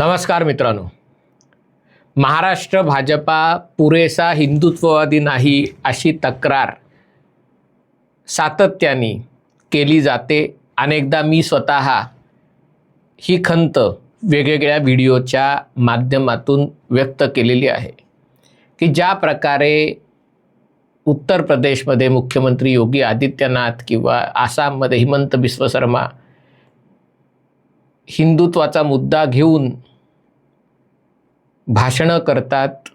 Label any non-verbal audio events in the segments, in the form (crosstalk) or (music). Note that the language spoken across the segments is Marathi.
नमस्कार मित्रांनो. महाराष्ट्र भाजपा पुरेसा हिंदुत्ववादी नाही अशी तक्रार सातत्याने केली जाते. अनेकदा मी स्वतः ही खंत वेगवेगळ्या व्हिडिओच्या माध्यमातून व्यक्त केलेली आहे की ज्या प्रकारे उत्तर प्रदेशमध्ये मुख्यमंत्री योगी आदित्यनाथ किंवा आसाममध्ये हिमंत बिस्व शर्मा हिंदुत्वाचा मुद्दा घेऊन भाषणं करतात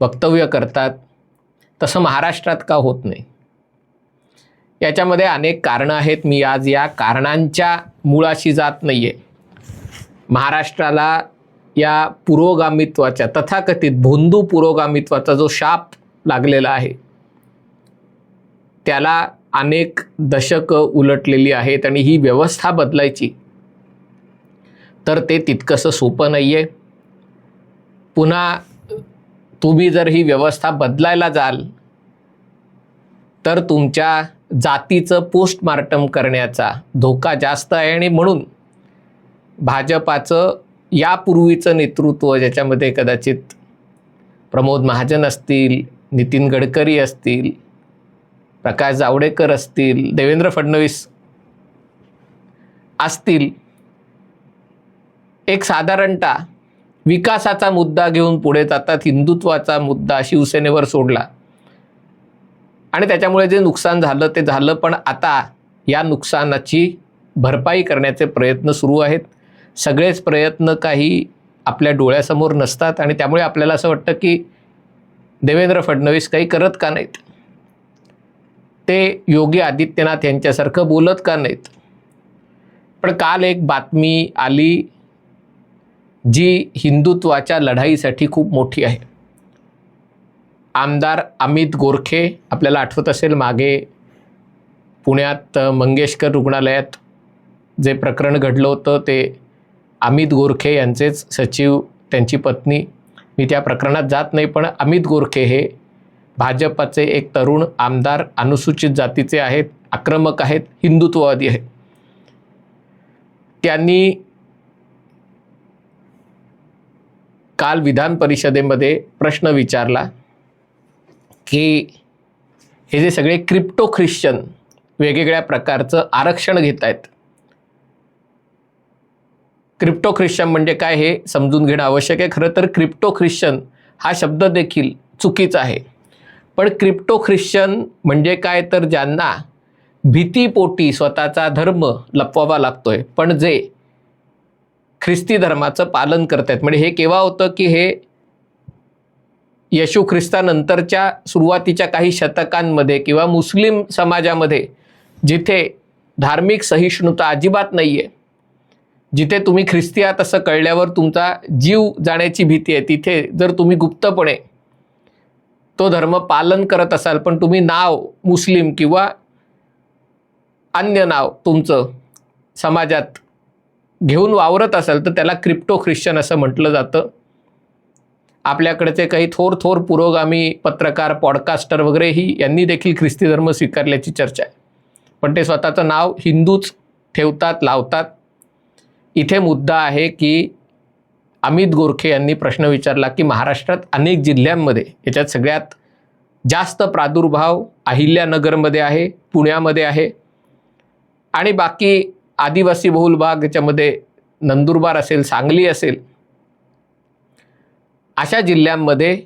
वक्तव्य करतात तसं महाराष्ट्रात का होत नाही? याच्यामध्ये अनेक कारणं आहेत. मी आज या कारणांच्या मुळाशी जात नाही आहे महाराष्ट्राला या पुरोगामित्वाच्या तथाकथित भोंदू पुरोगामित्वाचा जो शाप लागलेला आहे त्याला अनेक दशकं उलटलेली आहेत आणि ही व्यवस्था बदलायची. तर ते तितकंसं सोपं नाही आहे पुन्हा तुम्ही जर ही व्यवस्था बदलायला जाल तर तुमच्या जातीचं पोस्टमार्टम करण्याचा धोका जास्त आहे. आणि म्हणून भाजपाचं यापूर्वीचं नेतृत्व ज्याच्यामध्ये कदाचित प्रमोद महाजन असतील नितीन गडकरी असतील प्रकाश जावडेकर असतील देवेंद्र फडणवीस असतील एक साधारणतः विकासाचा मुद्दा घेऊन पुढे जातात हिंदुत्वाचा मुद्दा शिवसेनेवर सोडला. आणि त्याच्यामुळे जे नुकसान झालं ते झालं पण आता या नुकसानाची भरपाई करण्याचे प्रयत्न सुरू आहेत. सगळेच प्रयत्न काही आपल्या डोळ्यासमोर नसतात आणि त्यामुळे आपल्याला असं वाटतं की देवेंद्र फडणवीस काही करत का नाहीत? ते योगी आदित्यनाथ यांच्यासारखं बोलत का नाहीत? पण काल एक बातमी आली जी हिंदुत्वाच्या लढाईसाठी खूप मोठी आहे. आमदार अमित गोरखे आपल्याला आठवत असेल मागे पुण्यात मंगेशकर रुग्णालयात जे प्रकरण घडलं होतं ते अमित गोरखे यांचेच सचिव त्यांची पत्नी. मी त्या प्रकरणात जात नाही पण अमित गोरखे हे भाजपाचे एक तरुण आमदार अनुसूचित जातीचे आहेत आक्रमक आहेत हिंदुत्ववादी आहेत. त्यांनी काल विधान परिषदेमध्ये प्रश्न विचारला की हे जे सगळे क्रिप्टो ख्रिश्चन वेगवेगळ्या प्रकारचं आरक्षण घेत आहेत क्रिप्टो ख्रिश्चन म्हणजे काय हे समजून घेणं आवश्यक आहे. खरं तर क्रिप्टो ख्रिश्चन हा शब्द देखील चुकीचा आहे. पण क्रिप्टो ख्रिश्चन म्हणजे काय तर ज्यांना भीतीपोटी स्वतःचा धर्म लपवावा लागतोय. पण जे ख्रिस्ती धर्माचं पालन करत आहेत म्हणजे हे केव्हा होतं की हे येशू ख्रिस्तानंतरच्या सुरुवातीच्या काही शतकांमध्ये किंवा मुस्लिम समाजामध्ये जिथे धार्मिक सहिष्णुता अजिबात नाही आहे जिथे तुम्ही ख्रिस्ती आहात असं कळल्यावर तुमचा जीव जाण्याची भीती आहे. तिथे जर तुम्ही गुप्तपणे तो धर्म पालन करत असाल पण तुम्ही नाव मुस्लिम किंवा अन्य नाव तुमचं समाजात घेऊन वावरत असाल तर त्याला क्रिप्टो ख्रिश्चन असं म्हटलं जातं. आपल्याकडचे काही थोर थोर पुरोगामी पत्रकार पॉडकास्टर वगैरेही यांनी देखील ख्रिस्ती धर्म स्वीकारल्याची चर्चा आहे. पण ते स्वतःचं नाव हिंदूच ठेवतात लावतात. इथे मुद्दा आहे की अमित गोरखे यांनी प्रश्न विचारला की महाराष्ट्रात अनेक जिल्ह्यांमध्ये याच्यात सगळ्यात जास्त प्रादुर्भाव अहिल्यानगरमध्ये आहे पुण्यामध्ये आहे आणि बाकी आदिवासी बहुल भाग याच्यामध्ये नंदुरबार असेल सांगली असेल अशा जिल्ह्यांमध्ये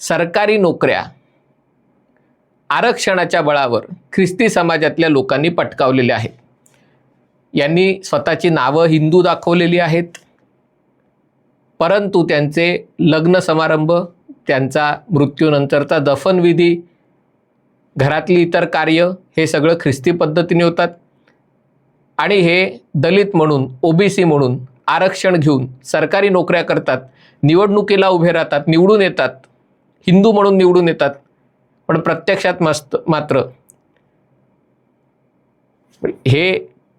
सरकारी नोकऱ्या आरक्षणाच्या बळावर ख्रिस्ती समाजातल्या लोकांनी पटकावलेल्या आहेत. यांनी स्वतःची नावं हिंदू दाखवलेली आहेत. परंतु त्यांचे लग्न समारंभ त्यांचा मृत्यूनंतरचा दफनविधी घरातली इतर कार्य हे सगळं ख्रिस्ती पद्धतीने होतात. आणि हे दलित म्हणून ओबीसी म्हणून आरक्षण घेऊन सरकारी नोकऱ्या करतात निवडणुकीला उभे राहतात निवडून येतात हिंदू म्हणून निवडून येतात पण प्रत्यक्षात मस्त मात्र. हे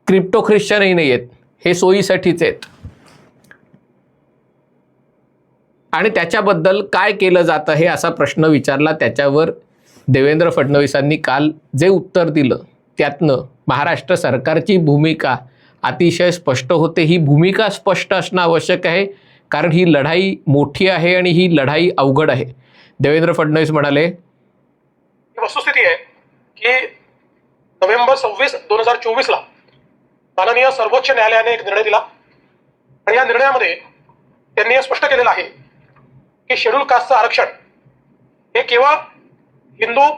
क्रिप्टो ख्रिश्चनही नाही आहेत हे सोयीसाठीच आहेत. आणि त्याच्याबद्दल काय केलं जातं हे असा प्रश्न विचारला त्याच्यावर देवेंद्र फडणवीसांनी काल जे उत्तर दिलं त्यातनं महाराष्ट्र सरकारची भूमिका अतिशय स्पष्ट होते. ही भूमिका स्पष्ट असणं आवश्यक आहे. कारण ही लढाई मोठी आहे आणि ही लढाई अवघड आहे. देवेंद्र फडणवीस म्हणाले ही वस्तुस्थिती आहे की नोव्हेंबर सव्वीस दोन हजार चोवीसला माननीय सर्वोच्च न्यायालयाने एक निर्णय दिला. आणि या निर्णयामध्ये त्यांनी हे स्पष्ट केलेलं आहे की शेड्यूल कास्टचं आरक्षण हे केवळ हिंदू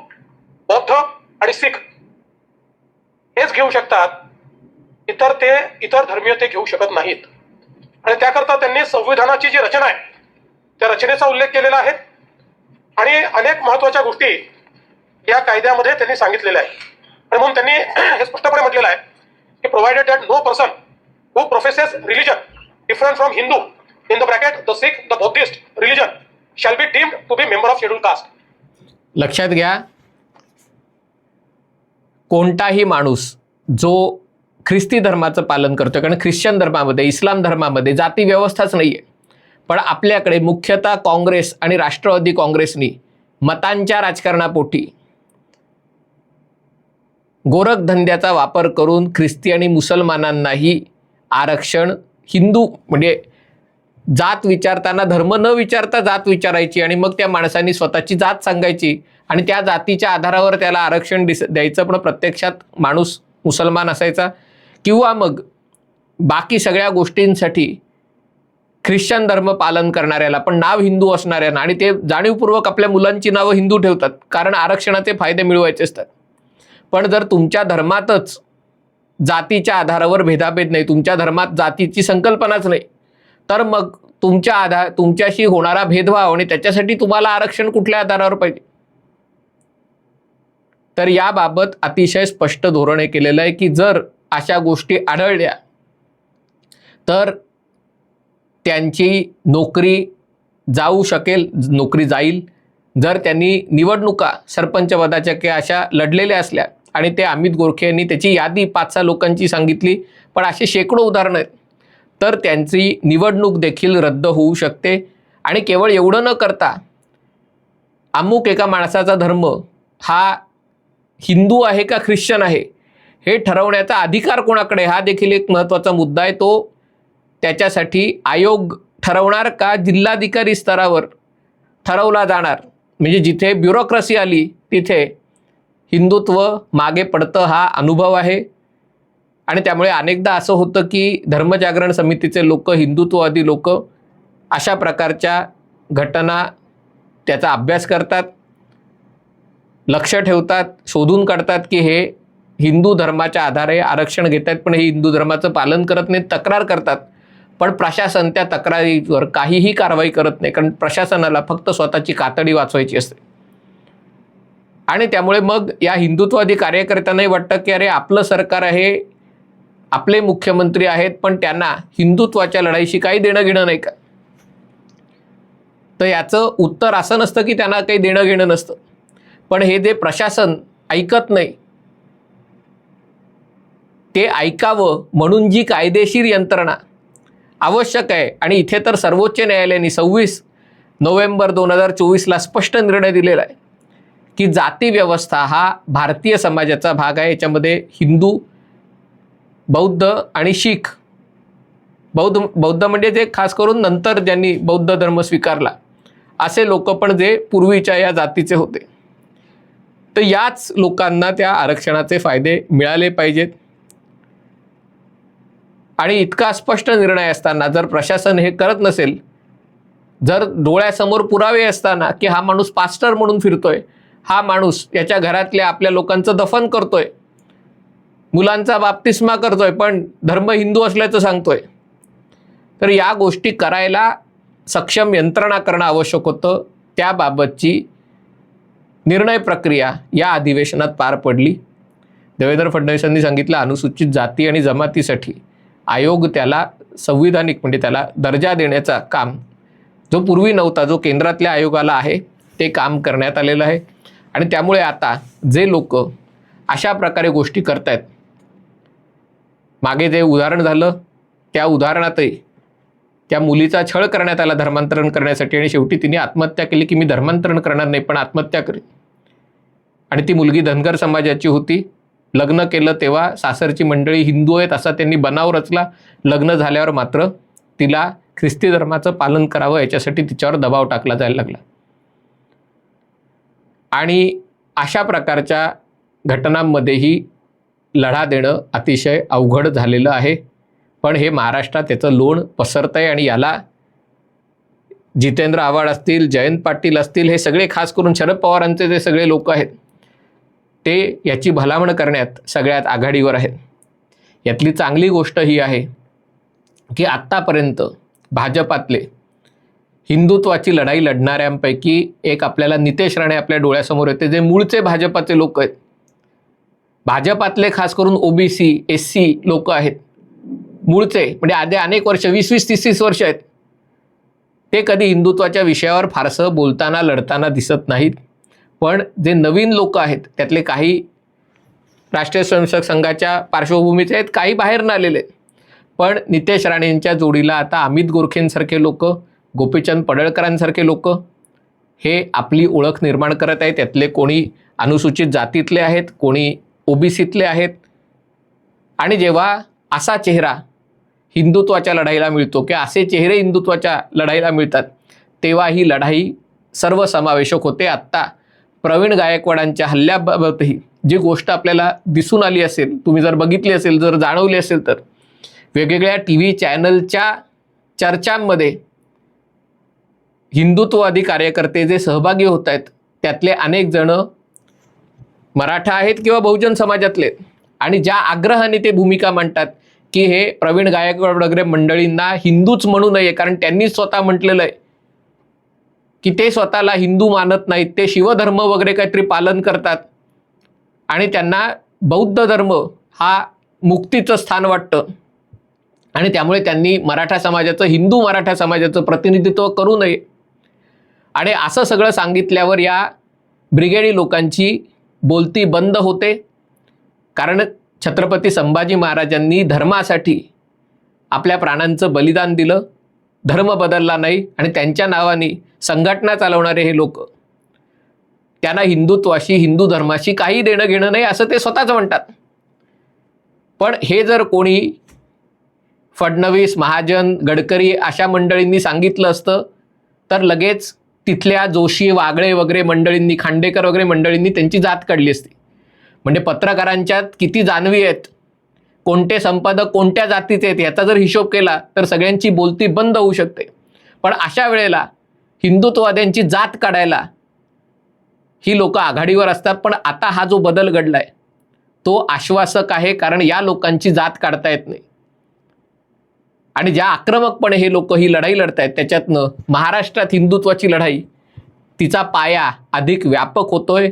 बौद्ध आणि सिख हेच घेऊ शकतात. इतर ते इतर धर्मीय ते घेऊ शकत नाहीत. आणि त्याकरता त्यांनी संविधानाची जी रचना आहे त्या रचनेचा उल्लेख केलेला आहे. आणि अनेक महत्त्वाच्या गोष्टी या कायद्यामध्ये त्यांनी सांगितलेल्या आहेत. आणि म्हणून त्यांनी (clears throat) हे स्पष्टपणे म्हटलेलं आहे की provided that no person who professes religion different from Hindu in the bracket the Sikh the Buddhist religion shall be deemed to be member of schedule caste लक्षात घ्या कोणताही माणूस जो ख्रिस्ती धर्माचं पालन करतो कारण ख्रिश्चन धर्मामध्ये इस्लाम धर्मामध्ये जाती व्यवस्थाच नाही आहे पण आपल्याकडे मुख्यतः काँग्रेस आणि राष्ट्रवादी काँग्रेसनी मतांच्या राजकारणापोटी गोरखधंद्याचा वापर करून ख्रिस्ती आणि मुसलमानांनाही आरक्षण हिंदू म्हणजे जात विचारताना धर्म न विचारता जात विचारायची आणि मग त्या माणसांनी स्वतःची जात सांगायची आणि त्या जातीच्या आधारावर त्याला आरक्षण दिस द्यायचं पण प्रत्यक्षात माणूस मुसलमान असायचा. किंवा मग बाकी सगळ्या गोष्टींसाठी ख्रिश्चन धर्म पालन करणाऱ्याला पण नाव हिंदू असणाऱ्यांना आणि ते जाणीवपूर्वक आपल्या मुलांची नावं हिंदू ठेवतात कारण आरक्षणाचे फायदे मिळवायचे असतात. पण जर तुमच्या धर्मातच जातीच्या आधारावर भेदाभेद नाही तुमच्या धर्मात जातीची संकल्पनाच नाही तर मग तुमच्या आधार तुमच्याशी होणारा भेदभाव आणि त्याच्यासाठी तुम्हाला आरक्षण कुठल्या आधारावर पाहिजे? तर याबाबत अतिशय स्पष्ट धोरण हे केलेलं आहे की जर अशा गोष्टी आढळल्या तर त्यांची नोकरी जाऊ शकेल नोकरी जाईल. जर त्यांनी निवडणुका सरपंच पदाच्या किंवा अशा लढलेल्या असल्या आणि ते अमित गोरखे यांनी त्याची यादी पाच सहा लोकांची सांगितली पण असे शेकडो उदाहरणं आहेत. तर त्यांची निवडणूक देखील रद्द होऊ शकते. आणि केवळ एवढं न करता अमुक एका माणसाचा धर्म हा हिंदू आहे का ख्रिश्चन आहे हे ठरवण्याचा अधिकार कोणाकडे? हा देखील एक महत्त्वाचा मुद्दा आहे. तो त्याच्यासाठी आयोग ठरवणार का? जिल्हाधिकारी स्तरावर ठरवला जाणार. म्हणजे जिथे ब्युरोक्रसी आली तिथे हिंदुत्व मागे पडतं हा अनुभव आहे. आणि त्यामुळे अनेकदा असं होतं की धर्मजागरण समितीचे लोक हिंदुत्ववादी लोक अशा प्रकारच्या घटना त्याचा अभ्यास करतात लक्ष ठेवतात शोधून काढतात की हे हिंदू धर्माच्या आधारे आरक्षण घेत आहेत पण हे हिंदू धर्माचं पालन करत नाहीत तक्रार करतात. पण प्रशासन त्या तक्रारीवर काहीही कारवाई करत नाही कारण प्रशासनाला फक्त स्वतःची कातडी वाचवायची असते. आणि त्यामुळे मग या हिंदुत्ववादी कार्यकर्त्यांनाही वाटतं की अरे आपलं सरकार आहे आपले मुख्यमंत्री आहेत पण त्यांना हिंदुत्वाच्या लढाईशी काही देणं घेणं नाही का? तर याचं उत्तर असं नसतं की त्यांना काही देणं घेणं नसतं. पण हे जे प्रशासन ऐकत नाही ते ऐकावं म्हणून जी कायदेशीर यंत्रणा आवश्यक आहे. आणि इथे तर सर्वोच्च न्यायालयाने सव्वीस नोव्हेंबर दोन हजार चोवीसला स्पष्ट निर्णय दिलेला आहे की जाती व्यवस्था हा भारतीय समाजाचा भाग आहे. याच्यामध्ये हिंदू बौद्ध आणि शीख. बौद्ध बौद्ध म्हणजे जे खास करून नंतर ज्यांनी बौद्ध धर्म स्वीकारला असे लोक पण जे पूर्वीच्या या जातीचे होते. तर याच लोकांना त्या आरक्षणाचे फायदे मिळाले पाहिजेत. आणि इतका स्पष्ट निर्णय असताना जर प्रशासन हे करत नसेल जर डोळ्यासमोर पुरावे असताना की हा माणूस पास्टर म्हणून फिरतोय हा माणूस याच्या घरातल्या आपल्या लोकांचं दफन करतोय मुलांचा बाप्तिस्मा करतोय पण धर्म हिंदू असल्याचं सांगतोय. तर या गोष्टी करायला सक्षम यंत्रणा करणं आवश्यक होतं. त्याबाबतची निर्णय प्रक्रिया या अधिवेशनात पार पडली. देवेंद्र फडणवीसांनी सांगितलं अनुसूचित जाती आणि जमातीसाठी आयोग त्याला संविधानिक म्हणजे त्याला दर्जा देण्याचा काम जो पूर्वी नव्हता जो केंद्रातल्या आयोगाला आहे ते काम करण्यात आलेलं आहे. आणि त्यामुळे आता जे लोक अशा प्रकारे गोष्टी करतायत मागे जे उदाहरण झालं त्या उदाहरणातही त्या मुलीचा छळ करण्यात आला धर्मांतरण करण्यासाठी आणि शेवटी तिने आत्महत्या केली की मी धर्मांतरण करणार नाही पण आत्महत्या करेन. आणि ती मुलगी धनगर समाजाची होती. लग्न केलं तेव्हा सासरची मंडळी हिंदू आहेत असा त्यांनी बनाव रचला. लग्न झाल्यावर मात्र तिला ख्रिस्ती धर्माचं पालन करावं याच्यासाठी तिच्यावर दबाव टाकला जायला लागला. आणि अशा प्रकारच्या घटनांमध्येही लढा देणं अतिशय अवघड झालेलं आहे. पण हे महाराष्ट्रात त्याचं लोण पसरतं आहे आणि याला जितेंद्र आव्हाड असतील जयंत पाटील असतील हे सगळे खास करून शरद पवारांचे जे सगळे लोक आहेत ते याची भलामण करण्यात सगळ्यात आघाडीवर आहेत. यातली चांगली गोष्ट ही आहे की आत्तापर्यंत भाजपातले हिंदुत्वाची लढाई लढणाऱ्यांपैकी एक आपल्याला नितेश राणे आपल्या डोळ्यासमोर येते जे मूळचे भाजपाचे लोक आहेत. भाजपातले खास करून ओबीसी एस सी लोक आहेत. मूळचे म्हणजे आधी अनेक वर्ष वीस वीस तीस तीस वर्ष आहेत. ते कधी हिंदुत्वाच्या विषयावर फारसं बोलताना लढताना दिसत नाहीत. पण जे नवीन लोक आहेत त्यातले काही राष्ट्रीय स्वयंसेवक संघाच्या पार्श्वभूमीचे आहेत काही बाहेर आलेले आहेत. पण नितेश राणेंच्या जोडीला आता अमित गोरखेंसारखे लोक गोपीचंद पडळकरांसारखे लोक हे आपली ओळख निर्माण करत आहेत. त्यातले कोणी अनुसूचित जातीतले आहेत कोणी ओबीसीतले आहेत. आणि जेव्हा असा चेहरा हिंदुत्वाच्या लढाईला मिळतो किंवा असे चेहरे हिंदुत्वाच्या लढाईला मिळतात तेव्हा ही लढाई सर्वसमावेशक होते. आत्ता प्रवीण गायकवाडांच्या हल्ल्याबाबतही जी गोष्ट आपल्याला दिसून आली असेल तुम्ही जर बघितली असेल जर जाणवली असेल तर वेगवेगळ्या टी व्ही चॅनलच्या चर्चांमध्ये हिंदुत्ववादी कार्यकर्ते जे सहभागी होत आहेत त्यातले अनेक जणं मराठा आहेत किंवा बहुजन समाजातले आणि ज्या आग्रहाने ते भूमिका मांडतात की हे प्रवीण गायकवाड वगैरे मंडळींना हिंदूच म्हणू नये कारण त्यांनी स्वतः म्हटलेलं आहे की ते स्वतःला हिंदू मानत नाहीत ते शिवधर्म वगैरे काहीतरी पालन करतात आणि त्यांना बौद्ध धर्म हा मुक्तीचं स्थान वाटतं आणि त्यामुळे त्यांनी मराठा समाजाचं हिंदू मराठा समाजाचं प्रतिनिधित्व करू नये. आणि असं सगळं सांगितल्यावर या ब्रिगेडी लोकांची बोलती बंद होते. कारण छत्रपती संभाजी महाराजांनी धर्मासाठी आपल्या प्राणांचं बलिदान दिलं. धर्म बदलला नाही आणि त्यांच्या नावाने संघटना चालवणारे हे लोक त्यांना हिंदुत्वाशी हिंदू धर्माशी काही देणं घेणं नाही असं ते स्वतःच म्हणतात. पण हे जर कोणी फडणवीस महाजन गडकरी अशा मंडळींनी सांगितलं असतं तर लगेच तिथल्या जोशी वागळे वगैरे मंडळींनी खांडेकर वगैरे मंडळींनी त्यांची जात काढली असती. म्हणजे पत्रकारांच्यात किती जाणवी आहेत कोणते संपादक कोणत्या जातीचे आहेत याचा जर हिशोब केला तर सगळ्यांची बोलती बंद होऊ शकते. पण अशा वेळेला हिंदुत्ववाद्यांची जात काढायला ही लोक आघाडीवर असतात पण आता हा जो बदल घडलाय तो आश्वासक आहे कारण या लोकांची जात काढता येत नाही. आणि ज्या आक्रमकपणे हे लोक ही लढाई लढत आहेत त्याच्यातनं महाराष्ट्रात हिंदुत्वाची लढाई तिचा पाया अधिक व्यापक होतोय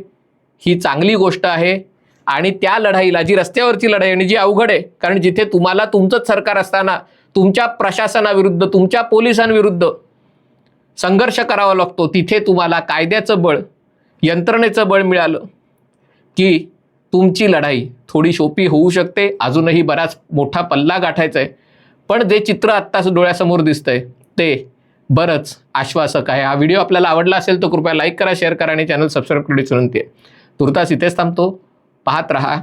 ही चांगली गोष्ट आहे. आणि त्या लढाईला जी रस्त्यावरची लढाई आणि जी अवघड आहे कारण जिथे तुम्हाला तुमचंच सरकार असताना तुमच्या प्रशासनाविरुद्ध तुमच्या पोलिसांविरुद्ध संघर्ष करावा लागतो तिथे तुम्हाला कायद्याचं बळ यंत्रणेचं बळ मिळालं की तुमची लढाई थोडी सोपी होऊ शकते. अजूनही बराच मोठा पल्ला गाठायचा आहे. पण जे चित्र आत्ताच डोळ्यासमोर दिसतंय ते बरंच आश्वासक आहे. हा व्हिडिओ आपल्याला आवडला असेल तर कृपया लाईक करा शेअर करा आणि चॅनल सबस्क्राईब करण्याची विनंती आहे. तुर्तास इथेच थांबतो. पाहत रहा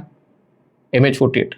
एम एच फोर्टी एट